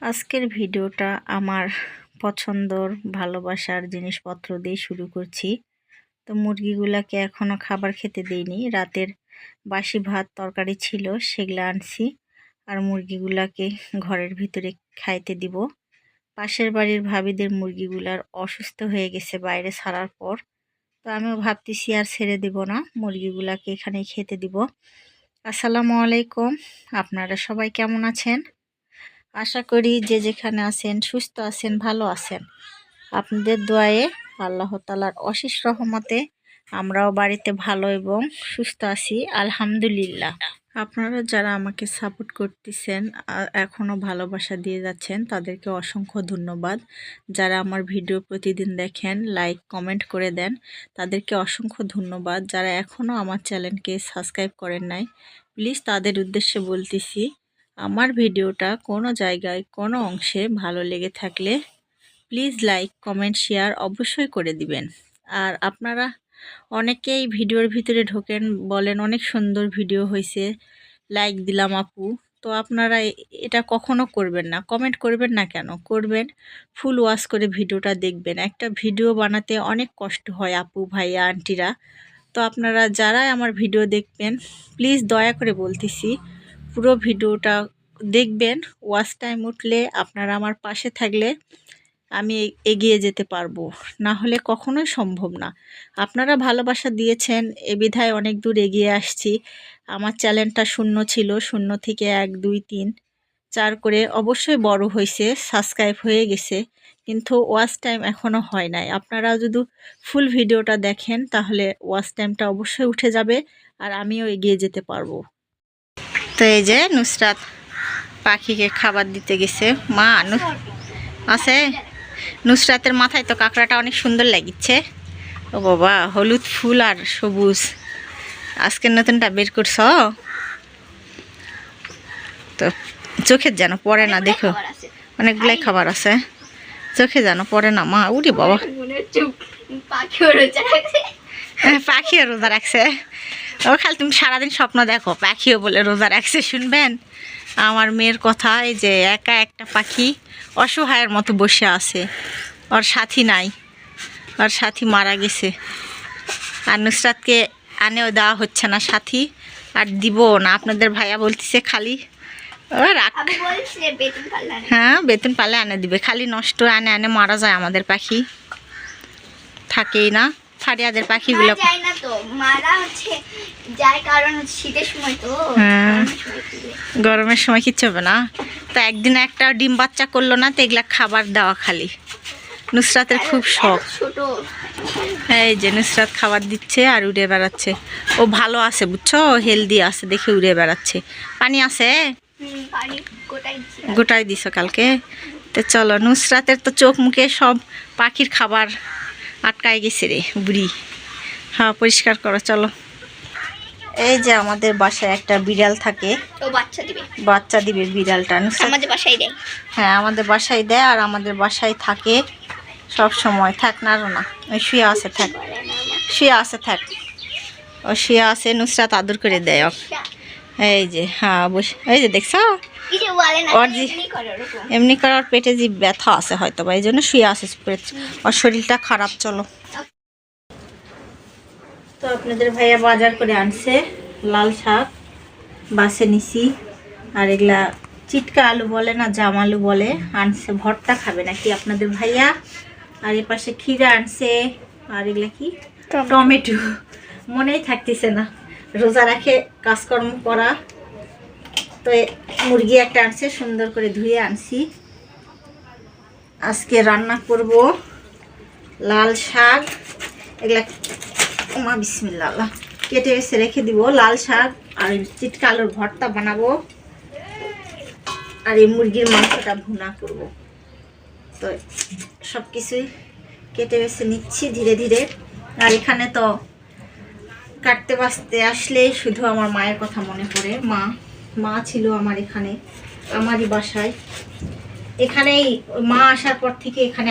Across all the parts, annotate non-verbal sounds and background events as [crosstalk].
আজকের ভিডিওটা আমার পছন্দর ভালোবাসার জিনিসপত্র দিয়ে শুরু করছি। তো মুরগিগুলাকে এখনও খাবার খেতে দেইনি। রাতের বাসি ভাত, তরকারি ছিল, সেগুলো আনছি আর মুরগিগুলাকে ঘরের ভিতরে খাইতে দিব। পাশের বাড়ির ভাবিদের মুরগিগুলার অসুস্থ হয়ে গেছে বাইরে ছাড়ার পর। তো আমিও ভাবতেছি আর ছেড়ে দিব না, মুরগিগুলাকে এখানে খেতে দিব। আসসালামু আলাইকুম, আপনারা সবাই কেমন আছেন? আশা করি যে যেখানে আছেন, সুস্থ আছেন, ভালো আছেন। আপনাদের দোয়ায়ে আল্লাহ তালার অশেষ রহমতে আমরাও বাড়িতে ভালো এবং সুস্থ আছি, আলহামদুলিল্লাহ। আপনারা যারা আমাকে সাপোর্ট করতেছেন এখনও ভালোবাসা দিয়ে যাচ্ছেন, তাদেরকে অসংখ্য ধন্যবাদ। যারা আমার ভিডিও প্রতিদিন দেখেন, লাইক, কমেন্ট করে দেন, তাদেরকে অসংখ্য ধন্যবাদ। যারা এখনও আমার চ্যানেলকে সাবস্ক্রাইব করেন নাই, প্লিজ তাদের উদ্দেশ্যে বলতেছি আমার ভিডিওটা কোনো জায়গায়, কোনো অংশে ভালো লেগে থাকলে প্লিজ লাইক কমেন্ট শেয়ার অবশ্যই করে দিবেন। আর আপনারা অনেকেই ভিডিওর ভিতরে ঢোকেন, বলেন অনেক সুন্দর ভিডিও হয়েছে লাইক দিলাম আপু। তো আপনারা এটা কখনো করবেন না কমেন্ট করবেন না কেন? করবেন ফুল ওয়াশ করে ভিডিওটা দেখবেন। একটা ভিডিও বানাতে অনেক কষ্ট হয় আপু, ভাইয়া, আন্টিরা। তো আপনারা যারাই আমার ভিডিও দেখবেন প্লিজ দয়া করে বলতেছি, পুরো ভিডিওটা দেখবেন, ওয়াচ টাইম উঠলে আপনারা আমার পাশে থাকলে আমি এগিয়ে যেতে পারব। না হলে কখনোই সম্ভব না। আপনারা ভালোবাসা দিয়েছেন, এ বিধায় অনেক দূর এগিয়ে আসছি। আমার চ্যানেলটা শূন্য ছিল, শূন্য থেকে এক, দুই, তিন, চার করে অবশ্যই বড় হয়েছে, সাবস্ক্রাইব হয়ে গেছে, কিন্তু ওয়াচ টাইম এখনও হয় নাই। আপনারা যদি ফুল ভিডিওটা দেখেন, তাহলে ওয়াচ টাইমটা অবশ্যই উঠে যাবে আর আমিও এগিয়ে যেতে পারব। তো এই যে নুসরাত পাখিকে খাবার দিতে গেছে। মা আছে? নুসরাতের মাথায় তো কাঁকড়াটা অনেক সুন্দর লাগিচ্ছে। ও বাবা হলুদ ফুল আর সবুজ। আজকের নতুনটা বের করছ? তো চোখের যেন পড়ে না দেখো। অনেকগুলাই খাবার আছে। চোখে যেন পড়ে না মা উড়ি বাবা। হ্যাঁ, পাখিও রোজা রাখছে। ও খালি তুমি সারাদিন স্বপ্ন দেখো পাখিও বলে রোজা রাখছে শুনবেন? আমার মেয়ের কথা এই যে একা একটা পাখি অসহায়ের মতো বসে আছে। ওর সাথী নাই। ওর সাথী মারা গেছে। আর নুসরাতকে আনেও দেওয়া হচ্ছে না সাথী আর দিব না। আপনাদের ভাইয়া বলতেছে খালি। হ্যাঁ বেতন পালে আনে দিবে। খালি নষ্ট আনে আনে মারা যায় আমাদের পাখি। থাকেই না। ফারিয়াদের পাখিগুলো। যায় না তো। মারা হচ্ছে যায় কারণ শীতের সময় তো। হ্যাঁ। গরমের সময় কিচ্ছু হবে না। তো একদিন একটা ডিম বাচ্চা করল না তো এগুলা খাবার দেওয়া খালি। নুসরাতের খুব শখ। ছোট। এই যে নুসরাত খাবার দিচ্ছে আর উড়ে বেড়াচ্ছে। ও ভালো আছে বুঝছ? ও হেলদি আছে দেখে উড়ে বেড়াচ্ছে। পানি আছে। গোটাই দিছ কালকে? তো চলো নুসরাতের তো চোখ মুখে সব পাখির খাবার আটকায় গেছে রে বুড়ি। হ্যাঁ পরিষ্কার করো চলো। এই যে আমাদের বাসায় একটা বিড়াল থাকে। বাচ্চা দিবে। বাচ্চা দিবে বিড়ালটা নুসরাত আমাদের বাসায় দেয়। হ্যাঁ আমাদের বাসায় দেয় আর আমাদের বাসায় থাকে সব সময়। থাক না না। ওই শুয়ে আছে থাক। শুয়ে আছে থাক। ও শুয়ে আছে নুসরাত আদর করে দেয়। এই যে হ্যাঁ বস এই যে দেখছ? এমনি করে ওরকম। এমনি করে ওর পেটে যে ব্যথা আছে হয়তো বা এই জন্য শুয়ে আছে চুপ ওর শরীরটা খারাপ চলো। তো আপনাদের ভাইয়া বাজার করে আনছে লাল শাক বাসে নিছি আর এগুলা চিটকা আলু বলে না জাম আলু বলে আনছে ভর্তা খাবে নাকি আপনাদের ভাইয়া? আর এ পাশে খিরা আনছে আর এগুলা কি? টমেটো। মনেই থাকতেছে না। রোজা রাখে কাজকর্ম করা তো মুরগি একটা আনছে, সুন্দর করে ধুয়ে আনছি। আজকে রান্না করব লাল শাক। এগুলা মা বিসমিল্লা কেটে এসে রেখে দিব লাল শাক আর এই চিটকা আলুর ভর্তা বানাবো। আর এই মুরগির মাংসটা ভুনা করব। তো সব কিছুই কেটে বেছে নিচ্ছি ধীরে ধীরে। আর এখানে তো কাটতে বাঁচতে আসলেই শুধু আমার মায়ের কথা মনে পড়ে। মা মা ছিল আমার এখানে, আমারই বাসায়। এখানেই মা আসার পর থেকে এখানে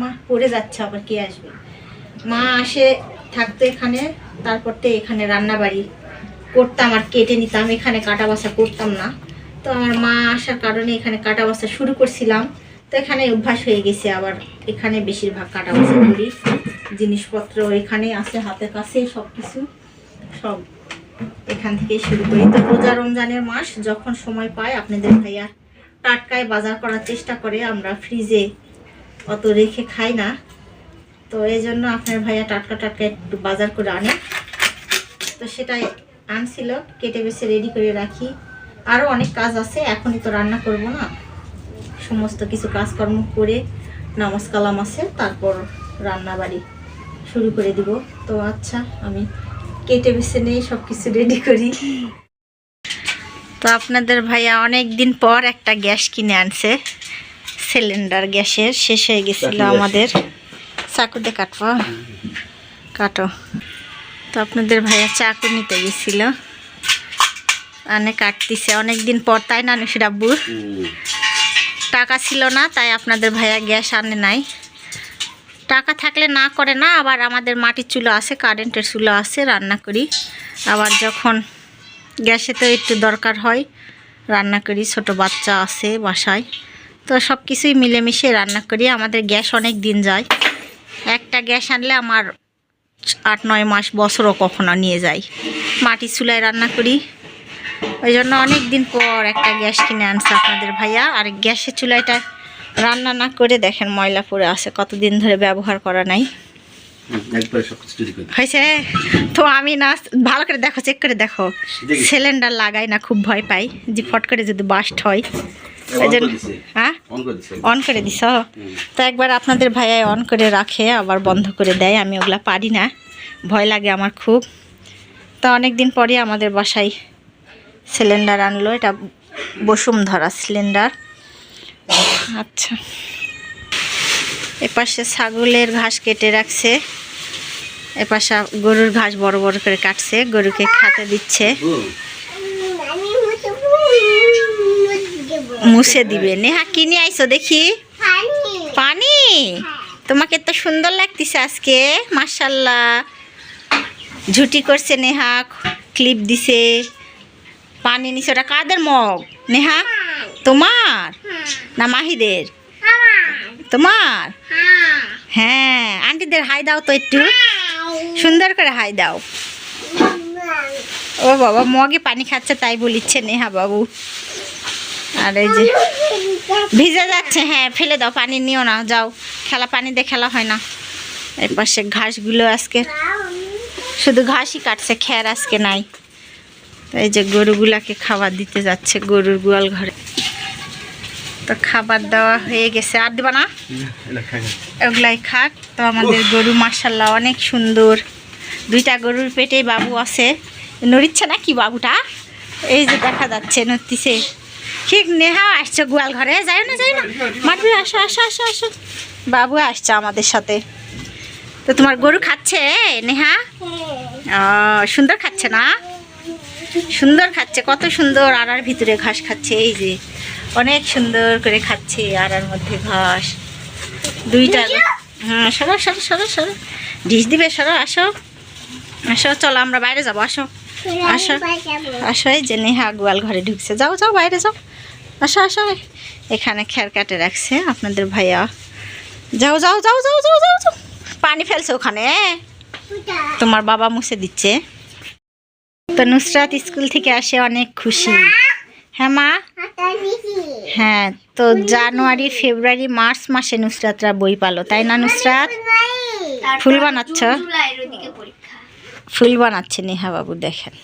মা পড়ে যাচ্ছে আবার কে আসবে। মা আসে, থাকতো এখানে, তারপর তো এখানে রান্না বাড়ি করতাম আর কেটে নিতাম, এখানে কাটা বাসা করতাম না। তো আমার মা আসার কারণে এখানে কাটা বস্তা শুরু করছিলাম। তো এখানে অভ্যাস হয়ে গেছে আবার, এখানে বেশিরভাগ কাটা বস্তা করি। জিনিসপত্র এখানে আছে হাতের কাছে সব কিছু সব। এখান থেকেই শুরু করি। তো রোজা রমজানের মাস, যখন সময় পায়, আপনাদের ভাইয়া টাটকায় বাজার করার চেষ্টা করে, আমরা ফ্রিজে অত রেখে খাই না। তো এই জন্য আপনার ভাইয়া টাটকা টাটকা একটু বাজার করে আনে। তো সেটাই আনছিল, কেটে বেছে রেডি করে রাখি। আরও অনেক কাজ আছে, এখনই তো রান্না করব না। সমস্ত কিছু কাজকর্ম করে নামাজ কালাম আছে, তারপর রান্না বাড়ি শুরু করে দিব। তো আচ্ছা আমি কেটে বেছে নেই সব কিছু রেডি করি। তো আপনাদের ভাইয়া অনেক দিন পর একটা গ্যাস কিনে আনছে। সিলিন্ডার গ্যাসের শেষ হয়ে গেছিল আমাদের। চাকুতে কাটবো। কাটো। তো আপনাদের ভাইয়া চাকু নিতে গেছিল। আনে কাটতিছে। অনেক দিন পর তাই না নুসির আব্বু? টাকা ছিল না তাই আপনাদের ভাইয়া গ্যাস আনে নাই। টাকা থাকলে না করে না, আবার আমাদের মাটির চুলো আছে কারেন্টের চুলো আছে রান্না করি। আবার যখন গ্যাসে তো একটু দরকার হয়, রান্না করি, ছোট বাচ্চা আছে বাসায়। তো সব কিছুই মিলেমিশে রান্না করি, আমাদের গ্যাস অনেক দিন যায়। একটা গ্যাস আনলে আমার আট, নয় মাস, বছরও কখনো নিয়ে যায়। মাটির চুলায় রান্না করি। ওই জন্য অনেক দিন পর একটা গ্যাস কিনে আনছে আপনাদের ভাইয়া। আর গ্যাসের চুলাইটা রান্না না করে দেখেন ময়লা পড়ে আছে কতদিন ধরে ব্যবহার করা নাই। হয়েছে? তো আমি না ভালো করে দেখো চেক করে দেখো। সিলিন্ডার লাগাই না খুব ভয় পাই যে ফট করে যদি বাস্ট হয়। হ্যাঁ? অন করে হুম। তো একবার আপনাদের ভাইয়া অন করে রাখে আবার বন্ধ করে দেয় আমি ওগুলা পারি না। ভয় লাগে আমার খুব। তো অনেক দিন পরে আমাদের বাসায় সিলিন্ডার আনলো এটা বসুমধরা সিলিন্ডার আচ্ছা। এপাশে ছাগলের ঘাস কেটে রাখছে। এপাশে গরুর ঘাস বড় বড় করে কাটছে, গরুকে খেতে দিচ্ছে। মুছে দিবে। নেহা কিনে আইছো দেখি? পানি? পানি তোমাকে তো সুন্দর লাগতেছে আজকে মার্শাল্লাহ ঝুটি করছে নেহা, ক্লিপ দিছে। পানি নিছে, ওটা কাদের মগ? নেহা? তোমার? না মাহিদের? তোমার? হ্যাঁ। আন্টিদের হাই দাও তো একটু। সুন্দর করে হাই দাও। ও বাবা মগে পানি খাচ্ছে তাই বলিচ্ছে নেহা বাবু। আর এই যে ভিজে যাচ্ছে হ্যাঁ ফেলে দাও পানি নিও না যাও। খেলা পানি দিয়ে খেলা হয় না। এই পাশে ঘাসগুলো আজকে। শুধু ঘাসই কাটছে খ্যার আজকে নাই। এই যে গরুগুলাকে খাবার দিতে যাচ্ছে গরুর গোয়াল ঘরে। তো খাবার দেওয়া হয়ে গেছে। আর দিবা না। ওগুলাই খাক। তো আমাদের গরু মার্শাল্লাহ অনেক সুন্দর। দুইটা গরুর পেটে বাবু আছে। নড়িচ্ছে না কি বাবুটা? এই যে দেখা যাচ্ছে নড়তিছে। ঠিক নেহা আসছে গোয়াল ঘরে। যাই না যাই না। মারবি আসো আসো আসো আসো। বাবু আসছে আমাদের সাথে। তো তোমার গরু খাচ্ছে? নেহা? সুন্দর খাচ্ছে না? সুন্দর খাচ্ছে। কত সুন্দর আড়ার ভিতরে ঘাস খাচ্ছে এই যে। অনেক সুন্দর করে খাচ্ছে আড়ার মধ্যে ঘাস। দুইটা হ্যাঁ সরো সরো সরো সরো। ডিশ দিবে সরো আসো। আসো চলো আমরা বাইরে যাব আসো। আসো। আসো এই যে নেহা গোয়াল ঘরে ঢুকছে। যাও যাও বাইরে যাও। আসো আসো এখানে খ্যার কাটে রাখছে আপনাদের ভাইয়া। যাও যাও যাও যাও যাও যাও যাও। পানি ফেলছে ওখানে। তোমার বাবা মুছে দিচ্ছে। তো নুসরাত স্কুল থেকে আসে অনেক খুশি। হ্যাঁ মা? হ্যাঁ তো জানুয়ারি ফেব্রুয়ারি মার্চ মাসে নুসরাতরা বই পালো তাই না নুসরাত? ফুল বানাচ্ছ? ফুল বানাচ্ছে নেহা বাবু দেখেন।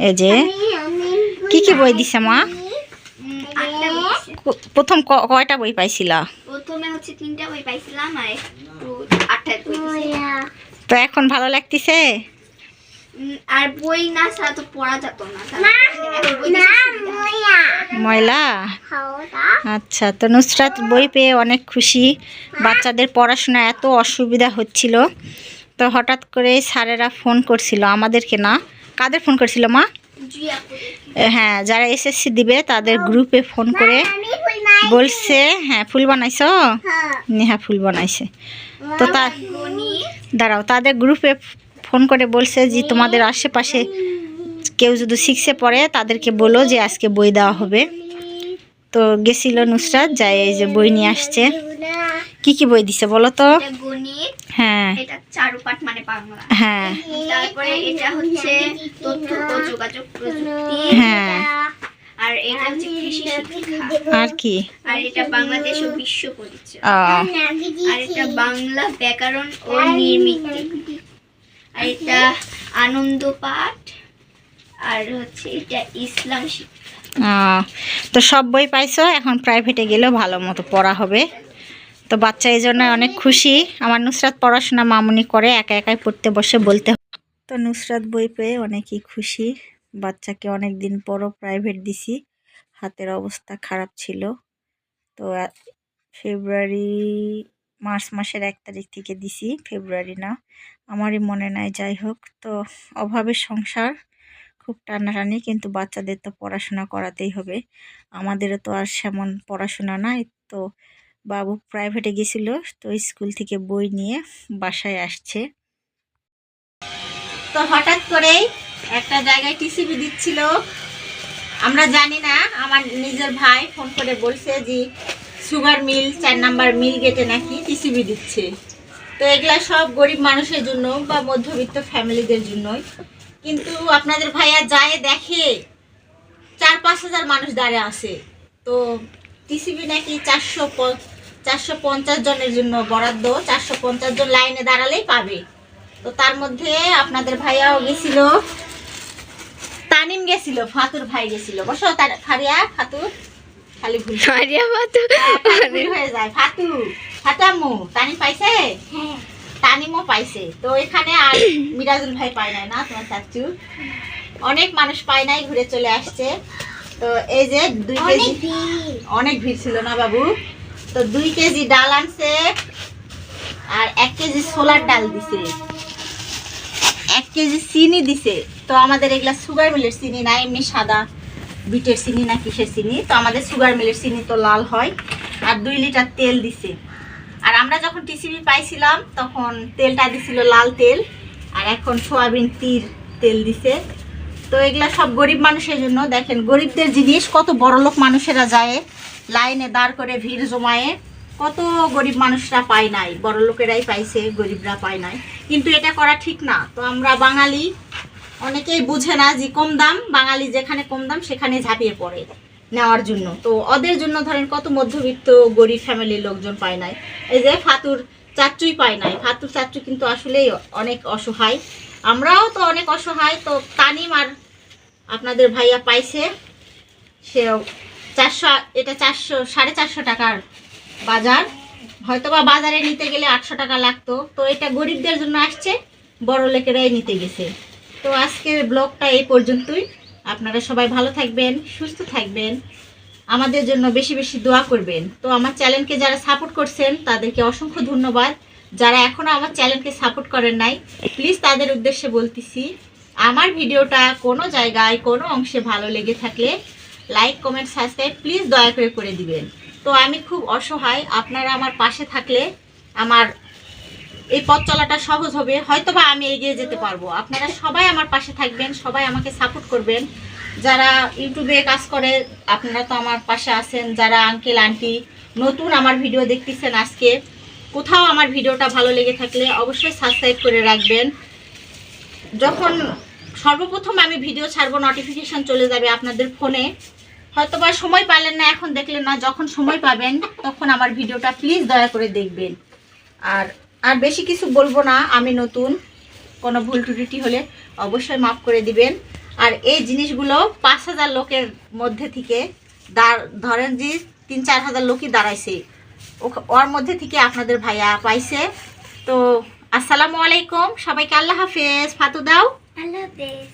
এই যে। কি কি বই দিছে মা? প্রথম ক- কয়টা বই পাইছিলা? প্রথমে হচ্ছে তিনটা বই পাইছিলাম আর একটু আটটা বই তো এখন ভালো লাগতেছে? আর বই না ছাড়া তো পড়া যেত না তারপরে এখন বই দিছে সুবিধা। ময়লা? আচ্ছা তো নুসরাত বই পেয়ে অনেক খুশি। বাচ্চাদের পড়াশোনা এত অসুবিধা হচ্ছিল। তো হঠাৎ করে স্যারেরা ফোন করছিল আমাদেরকে না। কাদের ফোন করছিল মা? হ্যাঁ যারা এসএসসি দিবে তাদের গ্রুপে ফোন করে বলছে হ্যাঁ ফুল বানাইছো? নেহা ফুল বানাইছে। তো তা গণিত দাঁড়াও তাদের গ্রুপে ফোন করে বলছে যে তোমাদের আশেপাশে কেউ যদি সিক্সে পড়ে তাদেরকে বলো যে আজকে বই দেওয়া হবে। তো গেছিল নুসরাত যাই এই যে বই নিয়ে আসছে। কি কি বই দিছে বলো তো? হ্যাঁ। এটা চারুপাঠ মানে বাংলা। হ্যাঁ। তারপরে এটা হচ্ছে তথ্য ও যোগাযোগ প্রযুক্তি। হ্যাঁ। আর এটা হচ্ছে কৃষি শিক্ষা। আর কি? আর এটা বাংলাদেশ ও বিশ্ব পরিচয়। আর এটা বাংলা ব্যাকরণ ও নির্মিতি। আর এটা আনন্দ পাঠ। আর হচ্ছে এটা ইসলাম তো সব বই পাইছো, এখন প্রাইভেটে গেলেও ভালো মতো পড়া হবে। তো বাচ্চা এই জন্য অনেক খুশি। আমার নুসরাত পড়াশোনা মামুনি করে, একা একাই পড়তে বসে বলতে তো নুসরাত বই পেয়ে অনেকই খুশি। বাচ্চাকে অনেক দিন পরও প্রাইভেট দিছি। হাতের অবস্থা খারাপ ছিল। তো ফেব্রুয়ারি, মার্চ মাসের এক তারিখ থেকে দিছি, ফেব্রুয়ারি না। আমারই মনে নাই, যাই হোক। তো অভাবের সংসার খুব টানাটানি, কিন্তু বাচ্চাদের তো পড়াশোনা করাতেই হবে। আমাদেরও তো আর সেমন পড়াশোনা নাই। তো বাবু প্রাইভেটে গেছিল, তো স্কুল থেকে বই নিয়ে বাসায় আসছে। তো হঠাৎ করেই একটা জায়গায় টিসিবি দিচ্ছিল। আমরা জানি না, আমার নিজের ভাই ফোন করে বলছে যে সুগার মিল চার নাম্বার মিল গেটে নাকি টিসিবি দিচ্ছে। তো এগুলা সব গরিব মানুষের জন্য বা মধ্যবিত্ত ফ্যামিলিদের জন্যই। কিন্তু আপনাদের ভাইয়া যায় দেখে চার পাঁচ হাজার মানুষ দাঁড়িয়ে আছে। তো টিসিবি নাকি চারশো চারশো পঞ্চাশ জনের জন্য বরাদ্দ চারশো পঞ্চাশ জন লাইনে দাঁড়ালেই পাবে। তো তার মধ্যে আপনাদের ভাইয়াও গেছিল। তানিম গেছিল ফাতুর ভাই গেছিল। বসো তার ফারিয়া ফাতুর খালি ভুল। মারিয়া বাতু হ্যাঁ, খালি ভুল হয়ে যায়। ফাতু ফাতামু তানিম পাইছে? হ্যাঁ। তানিমও পাইছে। তো এখানে আর [coughs] মিরাজুল ভাই পায় নাই না তোমার চাচু। অনেক মানুষ পায় নাই ঘুরে চলে আসছে। তো এই যে দুই কেজি অনেক ভিড় ছিল না বাবু? তো দুই কেজি ডাল আনছে আর এক কেজি সোলার ডাল দিছে। এক কেজি চিনি দিছে। তো আমাদের এগুলা সুগার মিলের চিনি না এমনি সাদা বিটের চিনি না কিসের চিনি? তো আমাদের সুগার মিলের চিনি তো লাল হয়। আর দুই লিটার তেল দিছে। আর আমরা যখন টিসিবি পাইছিলাম, তখন তেলটা দিছিল লাল তেল, আর এখন সোয়াবিন তীর তেল দিছে। তো এগুলা সব গরিব মানুষের জন্য। দেখেন, গরিবদের জিনিস, কত বড় লোক মানুষেরা যায় লাইনে দাঁড় করে ভিড় জমায়ে। কত গরিব মানুষরা পায় নাই, বড় লোকেরাই পাইছে, গরিবরা পায় নাই। কিন্তু এটা করা ঠিক না। তো আমরা বাঙালি, অনেকেই বুঝে না যে কম দাম, বাঙালি যেখানে কম দাম, সেখানে ঝাঁপিয়ে পড়ে নেওয়ার জন্য। তো ওদের জন্য ধরেন কত মধ্যবিত্ত, গরিব ফ্যামিলির লোকজন পায় নাই। এই যে ফাতুর চাচুই পায় নাই। ফাতুর চাচু কিন্তু আসলেই অনেক অসহায়। আমরাও তো অনেক অসহায়, তো তানিম আর আপনাদের ভাইয়া পাইছে। সে চারশো, এটা চারশো, সাড়ে চারশো টাকার বাজার। হয়তো বা বাজারে নিতে গেলে আটশো টাকা লাগতো। তো এটা গরিবদের জন্য আসছে, বড় লোকেরাই নিতে গেছে। তো আজকের ব্লগটা এই পর্যন্তই। আপনারা সবাই ভালো থাকবেন, সুস্থ থাকবেন। আমাদের জন্য বেশি বেশি দোয়া করবেন। তো আমার চ্যানেলকে যারা সাপোর্ট করছেন, তাদেরকে অসংখ্য ধন্যবাদ। যারা এখনও আমার চ্যানেলকে সাপোর্ট করেন নাই প্লিজ তাদের উদ্দেশ্যে বলতেছি, আমার ভিডিওটা কোনো জায়গায়, কোনো অংশে ভালো লেগে থাকলে লাইক কমেন্ট সাবস্ক্রাইব প্লিজ দয়া করে করে দিবেন। তো আমি খুব অসহায়, আপনারা আমার পাশে থাকলে আমার এই পথ চলাটা সহজ হবে হয়তো বা আমি এগিয়ে যেতে পারব। আপনারা সবাই আমার পাশে থাকবেন, সবাই আমাকে সাপোর্ট করবেন। যারা ইউটিউবে কাজ করে, আপনারা তো আমার পাশে আছেন। যারা আঙ্কেল আন্টি নতুন আমার ভিডিও দেখতেছেন আজকে, কোথাও আমার ভিডিওটা ভালো লেগে থাকলে অবশ্যই সাবস্ক্রাইব করে রাখবেন। যখন সর্বপ্রথম আমি ভিডিও ছাড়বো নোটিফিকেশন চলে যাবে আপনাদের ফোনে। হয়তো বা সময় পালেন না, এখন দেখলেন না, যখন সময় পাবেন, তখন আমার ভিডিওটা প্লিজ দয়া করে দেখবেন। আর আর বেশি কিছু বলব না, আমি নতুন, কোনো ভুল ত্রুটি হলে অবশ্যই মাফ করে দিবেন। আর এই জিনিসগুলো পাঁচ হাজার লোকের মধ্যে থেকে ধরেন যে তিন চার হাজার লোকই দাঁড়াইছে। ওর মধ্যে থেকে আপনাদের ভাইয়া পাইছে। তো, আসসালামু আলাইকুম। সবাইকে আল্লাহ হাফেজ। ফাতু দাও। আল্লাহ হাফেজ।